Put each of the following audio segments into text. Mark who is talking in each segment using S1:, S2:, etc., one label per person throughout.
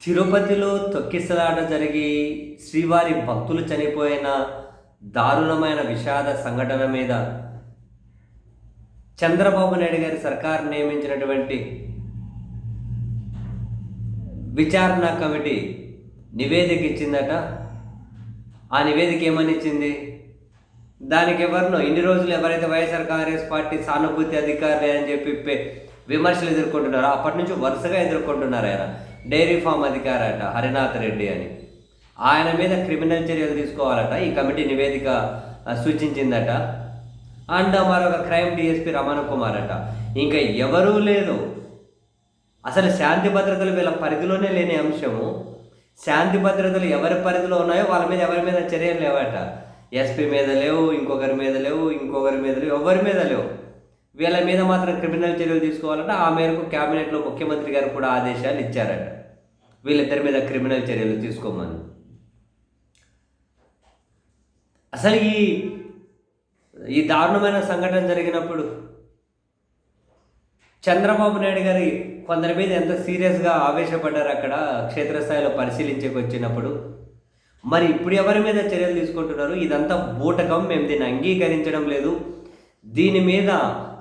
S1: తిరుపతిలో తొక్కిసలాట జరిగి శ్రీవారి భక్తులు చనిపోయిన దారుణమైన విషాద సంఘటన మీద చంద్రబాబు నాయుడు గారి సర్కార్ నియమించినటువంటి విచారణ కమిటీ నివేదిక ఇచ్చిందట. ఆ నివేదిక ఏమని ఇచ్చింది? దానికి ఎవరినో ఇన్ని రోజులు ఎవరైతే వైఎస్ఆర్ కాంగ్రెస్ పార్టీ సానుభూతి అధికారులే అని చెప్పి విమర్శలు ఎదుర్కొంటున్నారో అప్పటి నుంచి వరుసగా ఎదుర్కొంటున్నారు ఆయన. డైరీ ఫామ్ అధికారి అట హరినాథ్ రెడ్డి అని. ఆయన మీద క్రిమినల్ చర్యలు తీసుకోవాలట ఈ కమిటీ నివేదిక సూచించిందట. అండ్ మరొక క్రైమ్ డిఎస్పీ రమణ కుమార్ అట ఇంకా ఎవరూ లేదు. అసలు శాంతి భద్రతలు వీళ్ళ పరిధిలోనే లేని అంశము. శాంతి భద్రతలు ఎవరి పరిధిలో ఉన్నాయో వాళ్ళ మీద ఎవరి మీద చర్యలు లేవట. ఎస్పీ మీద లేవు ఇంకొకరి మీద లేవు ఇంకొకరి మీద లేవు ఎవరి మీద లేవు. వీళ్ళ మీద మాత్రం క్రిమినల్ చర్యలు తీసుకోవాలంటే ఆ మేరకు క్యాబినెట్లో ముఖ్యమంత్రి గారు కూడా ఆదేశాలు ఇచ్చారట. వీళ్ళిద్దరి మీద క్రిమినల్ చర్యలు తీసుకోమని. అసలు ఈ ఈ దారుణమైన సంఘటన జరిగినప్పుడు చంద్రబాబు నాయుడు గారి కొందరి మీద ఎంత సీరియస్గా ఆవేశపడ్డారు అక్కడ క్షేత్రస్థాయిలో పరిశీలించేకి వచ్చినప్పుడు మరి ఇప్పుడు ఎవరి మీద చర్యలు తీసుకుంటున్నారు? ఇదంతా బూటకం మేము దీన్ని అంగీకరించడం లేదు. దీని మీద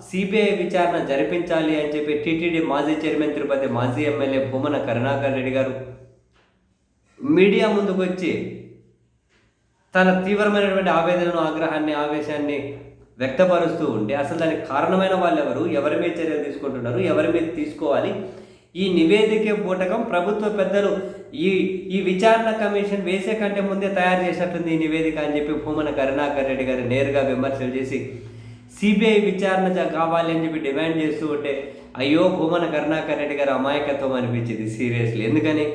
S1: సిబిఐ విచారణ జరిపించాలి అని చెప్పి టీటీడీ మాజీ చైర్మన్ తిరుపతి మాజీ ఎమ్మెల్యే భూమన కరుణాకర్ రెడ్డి గారు మీడియా ముందుకు వచ్చి తన తీవ్రమైనటువంటి ఆవేదనను ఆగ్రహాన్ని ఆవేశాన్ని వ్యక్తపరుస్తూ ఉంటే అసలు దానికి కారణమైన వాళ్ళు ఎవరు ఎవరి మీద చర్యలు తీసుకుంటున్నారు? ఎవరి మీద తీసుకోవాలి? ఈ నివేదిక పూటకం ప్రభుత్వ పెద్దలు ఈ ఈ విచారణ కమిషన్ వేసే కంటే ముందే తయారు చేసినట్టుంది ఈ నివేదిక అని చెప్పి భూమన కరుణాకర్ రెడ్డి గారు నేరుగా విమర్శలు చేసి సిబిఐ విచారణ కావాలి అని చెప్పి డిమాండ్ చేస్తూ ఉంటే అయ్యో భూమన కరుణాకర్ రెడ్డి గారు అమాయకత్వం అనిపించింది సీరియస్లీ. ఎందుకని?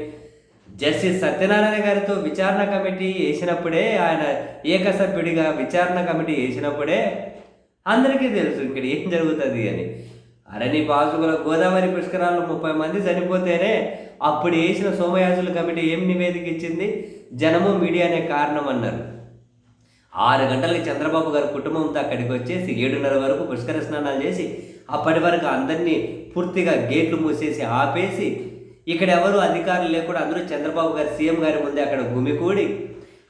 S1: జస్టిస్ సత్యనారాయణ గారితో విచారణ కమిటీ వేసినప్పుడే ఆయన ఏకసభ్యుడిగా విచారణ కమిటీ వేసినప్పుడే అందరికీ తెలుసు ఇక్కడ ఏం జరుగుతుంది అని. అరణి నీ బాసుకుల గోదావరి పుష్కరాల్లో ముప్పై మంది చనిపోతేనే అప్పుడు వేసిన సోమయాజుల కమిటీ ఏం నివేదిక ఇచ్చింది? జనము మీడియానే కారణం అన్నారు ఆరు గంటలకి చంద్రబాబు గారి కుటుంబంతో అక్కడికి వచ్చేసి ఏడున్నర వరకు పుష్కర స్నానాలు చేసి అప్పటి వరకు అందరినీ పూర్తిగా గేట్లు మూసేసి ఆపేసి ఇక్కడ ఎవరు అధికారులు లేకుండా అందరూ చంద్రబాబు గారు సీఎం గారి ముందే అక్కడ గుమికూడి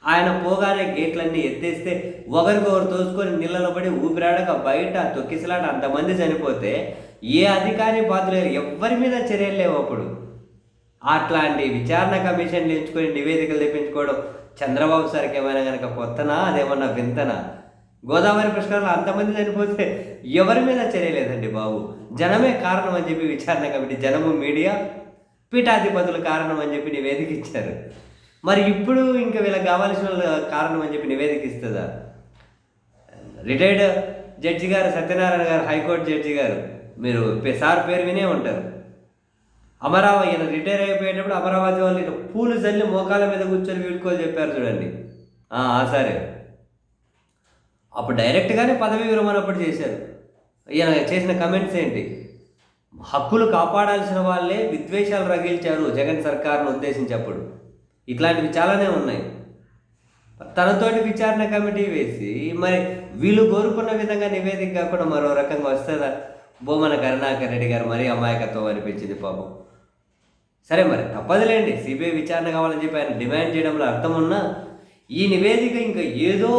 S1: ఆయన పోగానే గేట్లన్నీ ఎత్తేస్తే ఒకరికొకరు తోసుకొని నీళ్ళలో పడి ఊపిరాడక బయట తొక్కిసలాట అంతమంది చనిపోతే ఏ అధికారి బాధ్యులు ఎవరి మీద చర్యలు లేవు అప్పుడు. అట్లాంటి విచారణ కమిషన్లు ఎంచుకొని నివేదికలు తెప్పించుకోవడం చంద్రబాబు సార్కి ఏమైనా కనుక కొత్తనా? అదేమన్నా వింతనా? గోదావరి పుష్కరాలు అంతమంది చనిపోతే ఎవరి మీద చర్యలేదండి బాబు. జనమే కారణం అని చెప్పి విచారణ కమిటీ జనము మీడియా పీఠాధిపతులు కారణం అని చెప్పి నివేదిక ఇచ్చారు మరి ఇప్పుడు ఇంకా వీళ్ళకి కావాల్సిన కారణం అని చెప్పి నివేదిక ఇస్తుందా రిటైర్డ్ జడ్జి గారు సత్యనారాయణ గారు హైకోర్టు జడ్జి గారు. మీరు సార్ పేరు వినే ఉంటారు. అమరావతి ఈయన రిటైర్ అయిపోయేటప్పుడు అమరావతి వాళ్ళు పూలు చల్లి మోకాల మీద కూర్చొని వీడుకోవాలి చెప్పారు చూడండి. ఆ, సరే. అప్పుడు డైరెక్ట్గానే పదవి విరమణ అప్పుడు చేశారు. ఈయన చేసిన కమెంట్స్ ఏంటి? హక్కులు కాపాడాల్సిన వాళ్ళే విద్వేషాలు రగిల్చారు జగన్ సర్కార్ను ఉద్దేశించప్పుడు. ఇట్లాంటివి చాలానే ఉన్నాయి. తనతోటి విచారణ కమిటీ వేసి మరి వీళ్ళు కోరుకున్న విధంగా నివేదిక కాకుండా మరో రకంగా వస్తుందా? బొమ్మన కరుణాకర్ రెడ్డి గారు మరీ అమాయకత్వం అనిపించింది పాపం. సరే మరి తప్పదులేండి. సిబిఐ విచారణ కావాలని చెప్పి ఆయన డిమాండ్ చేయడంలో అర్థం ఉన్నా ఈ నివేదిక ఇంకా ఏదో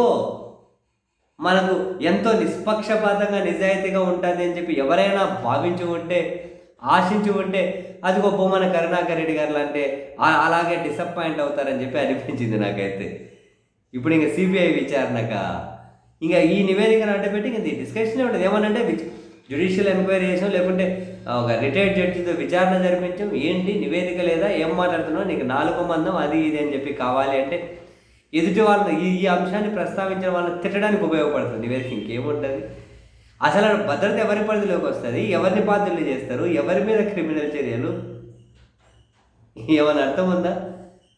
S1: మనకు ఎంతో నిష్పక్షపాతంగా నిజాయితీగా ఉంటుంది అని చెప్పి ఎవరైనా భావించి ఉంటే ఆశించి ఉంటే అది ఒక బొమ్మన కరుణాకర్ రెడ్డి గారు అంటే అలాగే డిసప్పాయింట్ అవుతారని చెప్పి అనిపించింది నాకైతే. ఇప్పుడు ఇంకా సిబిఐ విచారణక ఇంకా ఈ నివేదికను అంటే పెట్టి ఇంకా డిస్కషన్ ఉంటుంది ఏమనంటే జ్యుడిషియల్ ఎంక్వైరీ చేసాం లేకుంటే ఒక రిటైర్డ్ జడ్జితో విచారణ జరిపించాం ఏంటి? నివేదిక లేదా? ఏం మాట్లాడుతున్నావు? నీకు నాలుగు మందం అది ఇది అని చెప్పి కావాలి అంటే ఎదుటి వాళ్ళని ఈ ఈ అంశాన్ని ప్రస్తావించిన వాళ్ళని తిట్టడానికి ఉపయోగపడుతుంది. నివేదిక ఇంకేముంటుంది? అసలు భద్రత ఎవరి పరిధిలోకి వస్తుంది? ఎవరిని బాధ్యులు చేస్తారు? ఎవరి మీద క్రిమినల్ చర్యలు? ఏమైనా అర్థం ఉందా?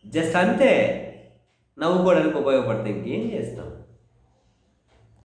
S1: జస్ట్ అంతే. నవ్వుకోవడానికి ఉపయోగపడుతుంది ఇంకేం చేస్తాం?